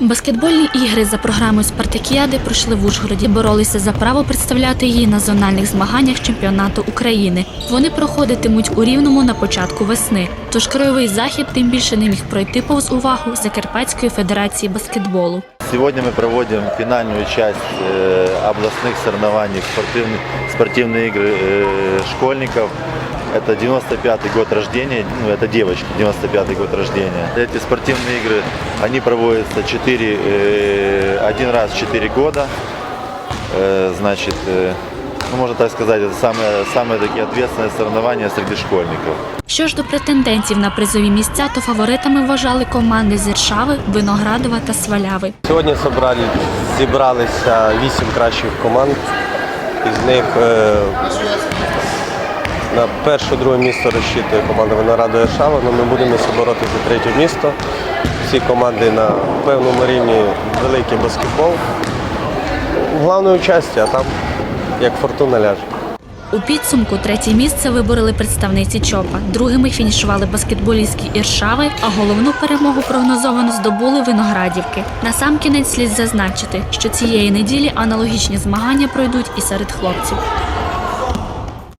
Баскетбольні ігри за програмою Спартакіади пройшли в Ужгороді. Боролися за право представляти її на зональних змаганнях чемпіонату України. Вони проходитимуть у Рівному на початку весни. Тож краєвий захід тим більше не міг пройти повз увагу Закарпатської федерації баскетболу. Сегодня мы проводим финальную часть э, областных соревнований спортивных, спортивные игры э, школьников. Это 95-й год рождения, ну это девочки, 95-й год рождения. Эти спортивные игры, они проводятся 4, э, один раз в 4 года. Э, значит, э, ну, можно так сказать, это самые, самые такие ответственные соревнования среди школьников. Що ж до претендентів на призові місця, то фаворитами вважали команди з Іршави, Виноградова та Сваляви. Сьогодні зібрали, зібралися вісім кращих команд. Із них е, на перше, друге місто розчитує команда Винограду Шава, але ми будемо боротися за третє місто. Всі команди на певному рівні великий баскетбол. Головне участь, а там як фортуна ляже. У підсумку третє місце вибороли представниці ЧОПа. Другими фінішували баскетболістські Іршави, а головну перемогу прогнозовано здобули виноградівки. Насамкінець слід зазначити, що цієї неділі аналогічні змагання пройдуть і серед хлопців.